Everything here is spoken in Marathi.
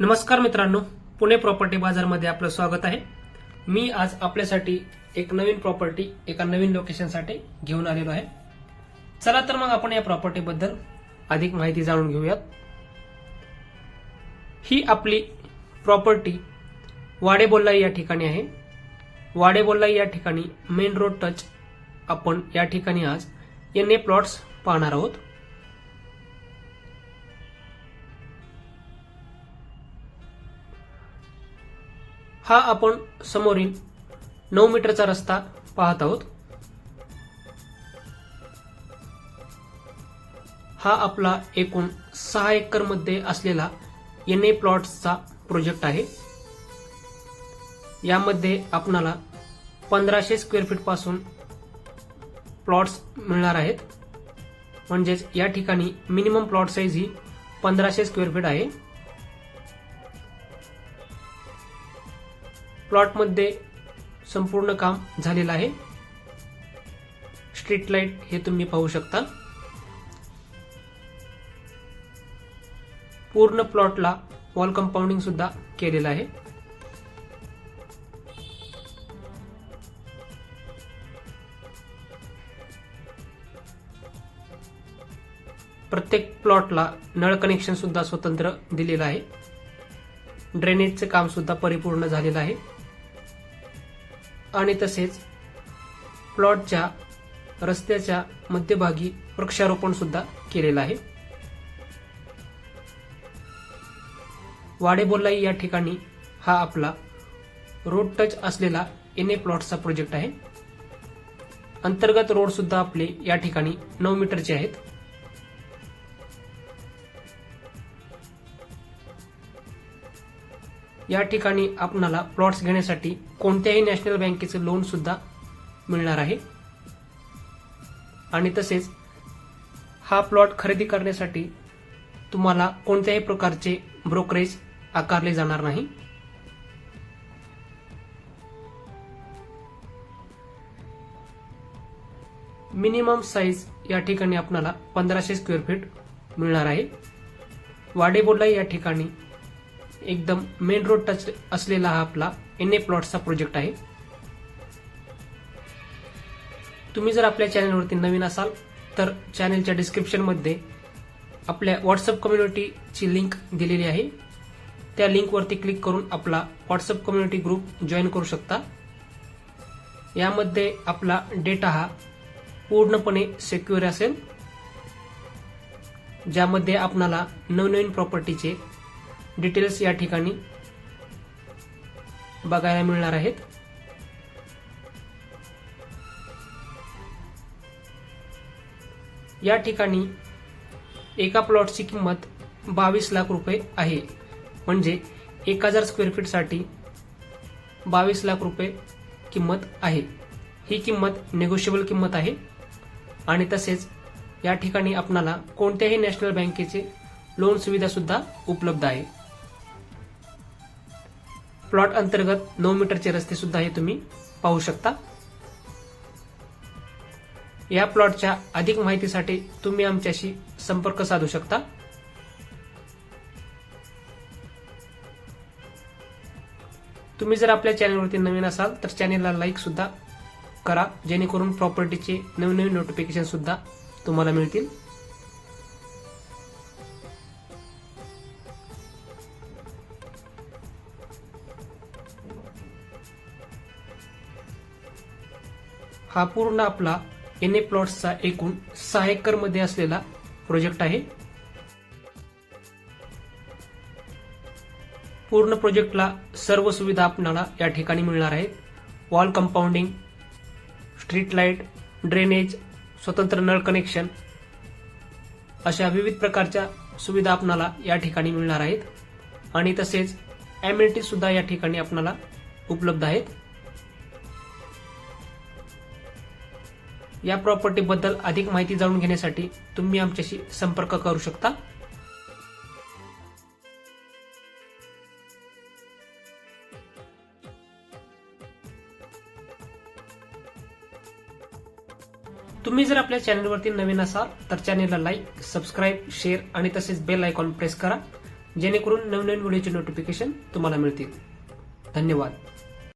नमस्कार मित्रांनो पुणे प्रॉपर्टी बाजारमध्ये आपलं स्वागत आहे. मी आज आपल्यासाठी एक नवीन प्रॉपर्टी एका नवीन लोकेशनसाठी घेऊन आलेलो आहे. चला तर मग आपण या प्रॉपर्टीबद्दल अधिक माहिती जाणून घेऊयात. ही आपली प्रॉपर्टी वाडेबोल्लाई या ठिकाणी आहे. वाडेबोल्लाई या ठिकाणी मेन रोड टच आपण या ठिकाणी आज एन ए प्लॉट्स पाहणार आहोत. हा आपण समोरील नऊ मीटरचा रस्ता पाहत आहोत. हा आपला एकूण सहा एकरमध्ये असलेला एन ए प्लॉट्सचा प्रोजेक्ट आहे. यामध्ये आपणाला पंधराशे स्क्वेअर फीटपासून प्लॉट्स मिळणार आहेत. म्हणजेच या ठिकाणी मिनिमम प्लॉट साईज ही पंधराशे स्क्वेअर फीट आहे. प्लॉटमध्ये संपूर्ण काम झालेलं आहे. स्ट्रीट लाइट हे तुम्ही पाहू शकता. पूर्ण प्लॉटला वॉल कंपाऊंडिंग सुद्धा केलेलं आहे. प्रत्येक प्लॉटला नळ कनेक्शन सुद्धा स्वतंत्र दिलेलं आहे. ड्रेनेजचे काम सुद्धा परिपूर्ण झालेलं आहे. आणि तसेच प्लॉटच्या रस्त्याच्या मध्यभागी वृक्षारोपण सुद्धा केलेलं आहे. वाडेबोलाई या ठिकाणी हा आपला रोड टच असलेला एन ए प्लॉटचा प्रोजेक्ट आहे. अंतर्गत रोड सुद्धा आपले या ठिकाणी नऊ मीटरचे आहेत. या ठिकाणी आपणाला प्लॉट्स घेण्यासाठी कोणत्याही नॅशनल बँकेचं लोन सुद्धा मिळणार आहे. आणि तसेच हा प्लॉट खरेदी करण्यासाठी तुम्हाला कोणत्याही प्रकारचे ब्रोकरेज आकारले जाणार नाही. मिनिमम साईज या ठिकाणी आपणाला पंधराशे स्क्वेअर फीट मिळणार आहे. वाडेबोडला या ठिकाणी एकदम मेन रोड टच असलेला हा आपला एन ए प्लॉटचा प्रोजेक्ट आहे. तुम्ही जर आपल्या चॅनलवरती नवीन असाल तर चॅनलच्या डिस्क्रिप्शनमध्ये आपल्या व्हॉट्सअप कम्युनिटीची लिंक दिलेली आहे. त्या लिंकवरती क्लिक करून आपला व्हॉट्सअप कम्युनिटी ग्रुप जॉईन करू शकता. यामध्ये आपला डेटा हा पूर्णपणे सेक्युअर असेल. ज्यामध्ये आपणाला नवनवीन प्रॉपर्टीचे डिटेल्स या ठिकाणी बघायला मिळणार आहेत. या ठिकाणी एका प्लॉटची किंमत बावीस लाख रुपये आहे. म्हणजे एक हजार स्क्वेअर फीटसाठी बावीस लाख रुपये किंमत आहे. ही किंमत नेगोशिएबल किंमत आहे. आणि तसेच या ठिकाणी आपणाला कोणत्याही नॅशनल बँकेचे लोन सुविधासुद्धा उपलब्ध आहे. प्लॉट अंतर्गत नऊ मीटरचे रस्ते सुद्धा हे तुम्ही पाहू शकता. या प्लॉटच्या अधिक माहितीसाठी तुम्ही आमच्याशी संपर्क साधू शकता. तुम्ही जर आपल्या चॅनलवरती नवीन असाल तर चॅनेलला लाईक सुद्धा करा जेणेकरून प्रॉपर्टीचे नवीन नवीन नोटिफिकेशन सुद्धा तुम्हाला मिळतील. हा पूर्ण आपला एन ए प्लॉट्सचा एकूण सहा एकरमध्ये असलेला प्रोजेक्ट आहे. पूर्ण प्रोजेक्टला सर्व सुविधा आपणाला या ठिकाणी मिळणार आहेत. Wall compounding street light drainage स्वतंत्र नळ कनेक्शन अशा विविध प्रकारच्या सुविधा आपणाला या ठिकाणी मिळणार आहेत. आणि तसेच अम्युनिटी सुद्धा या ठिकाणी आपणाला उपलब्ध आहेत. या प्रॉपर्टीबद्दल अधिक माहिती जाणून घेण्यासाठी तुम्ही आमच्याशी संपर्क करू शकता. तुम्ही जर आपल्या चॅनलवरती नवीन असाल तर चॅनेलला लाईक सबस्क्राईब शेअर आणि तसेच बेल आयकॉन प्रेस करा जेणेकरून नवनवीन व्हिडिओचे नोटिफिकेशन तुम्हाला मिळतील. धन्यवाद.